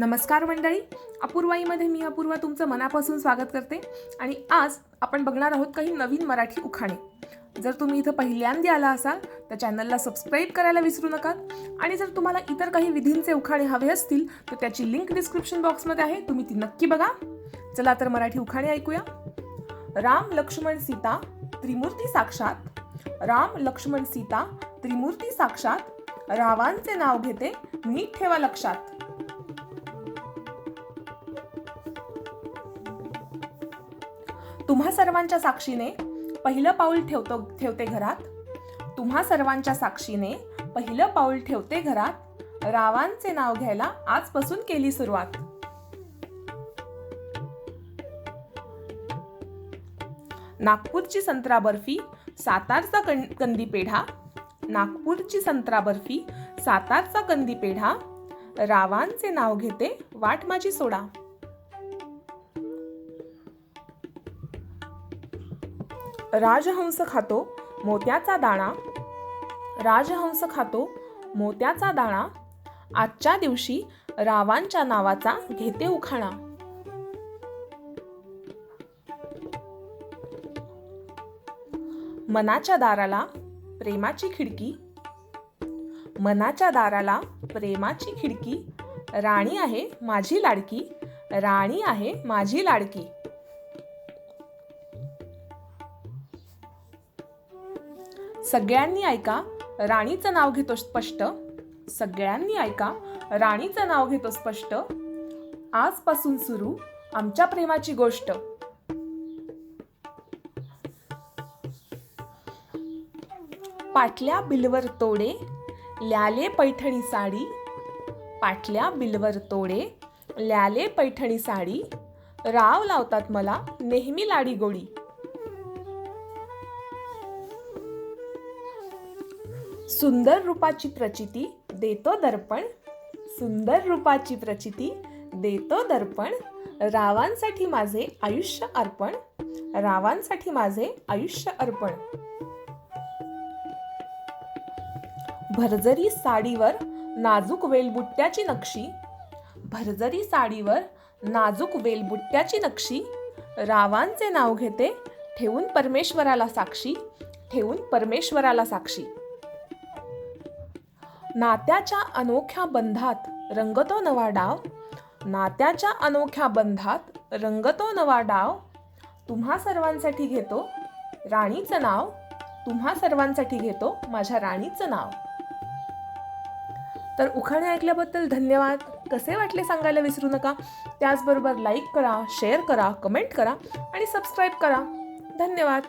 नमस्कार मंडळी. अपूर्वाईमध्ये मी अपूर्वा तुमचं मनापासून स्वागत करते. आणि आज आपण बघणार आहोत काही नवीन मराठी उखाणे. जर तुम्ही इथं पहिल्यांदा आला असाल तर चॅनलला सबस्क्राईब करायला विसरू नका. आणि जर तुम्हाला इतर काही विधींचे उखाणे हवे असतील तर त्याची लिंक डिस्क्रिप्शन बॉक्समध्ये आहे. तुम्ही ती नक्की बघा. चला तर मराठी उखाणे ऐकूया. राम लक्ष्मण सीता त्रिमूर्ती साक्षात. राम लक्ष्मण सीता त्रिमूर्ती साक्षात. रावांचे नाव घेते नीट ठेवा लक्षात. तुम्हा सर्वांच्या साक्षीने पहिलं पाऊल ठेवतो ठेवते घरात. तुम्हा सर्वांच्या साक्षीने पहिलं पाऊल ठेवते घरात. रावांचे नाव घ्यायला आजपासून केली सुरुवात. नागपूरची संत्रा बर्फी सातारचा कं कंदी पेढा. नागपूरची संत्रा बर्फी सातारचा कंदी पेढा. रावांचे नाव घेते वाट माझी सोडा. राजहंस खातो मोत्याचा दाणा. राजहंस खातो मोत्याचा दाणा. आजच्या दिवशी रावांच्या नावाचा घेते उखाणा. मनाच्या दाराला प्रेमाची खिडकी. मनाच्या दाराला प्रेमाची खिडकी. राणी आहे माझी लाडकी. राणी आहे माझी लाडकी. सगळ्यांनी ऐका राणीचं नाव घेतो स्पष्ट. सगळ्यांनी ऐका राणीचं नाव घेतो स्पष्ट. आजपासून सुरू आमच्या प्रेमाची गोष्ट. पाटल्या बिलवर तोडे ल्याले पैठणी साडी. पाटल्या बिलवर तोडे ल्याले पैठणी साडी. राव लावतात मला नेहमी लाडी गोडी. सुंदर रूपाची प्रचिती देतो दर्पण. सुंदर रूपाची प्रचिती देतो दर्पण. रावांसाठी माझे आयुष्य अर्पण. रावांसाठी माझे आयुष्य अर्पण. भरजरी साडीवर नाजूक वेलबुट्ट्याची नक्षी. भरजरी साडीवर नाजूक वेलबुट्ट्याची नक्षी. रावांचे नाव घेते ठेवून परमेश्वराला साक्षी ठेवून परमेश्वराला साक्षी. नात्याच्या अनोख्या बंधात रंगतो नवा डाव. नात्याच्या अनोख्या बंधात रंगतो नवा डाव. तुम्हा सर्वांसाठी घेतो राणीचं नाव. तुम्हा सर्वांसाठी घेतो माझ्या राणीचं नाव. तर उखाणे ऐकल्याबद्दल धन्यवाद. कसे वाटले सांगायला विसरू नका. त्याचबरोबर लाईक करा शेअर करा कमेंट करा आणि सबस्क्राईब करा. धन्यवाद.